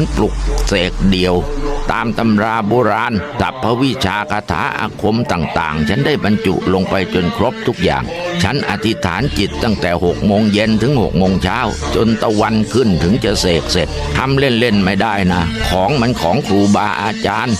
ฉันปลุกเสกเดียว ตามตำราโบราณตับพวิชาคาถาอาคมต่างๆ ฉันได้บรรจุลงไปจนครบทุกอย่าง ฉันอธิษฐานจิตตั้งแต่หกโมงเย็นถึงหกโมงเช้า จนตะวันขึ้นถึงจะเสกเสร็จทำเล่นๆไม่ได้นะ ของมันของครูบาอาจารย์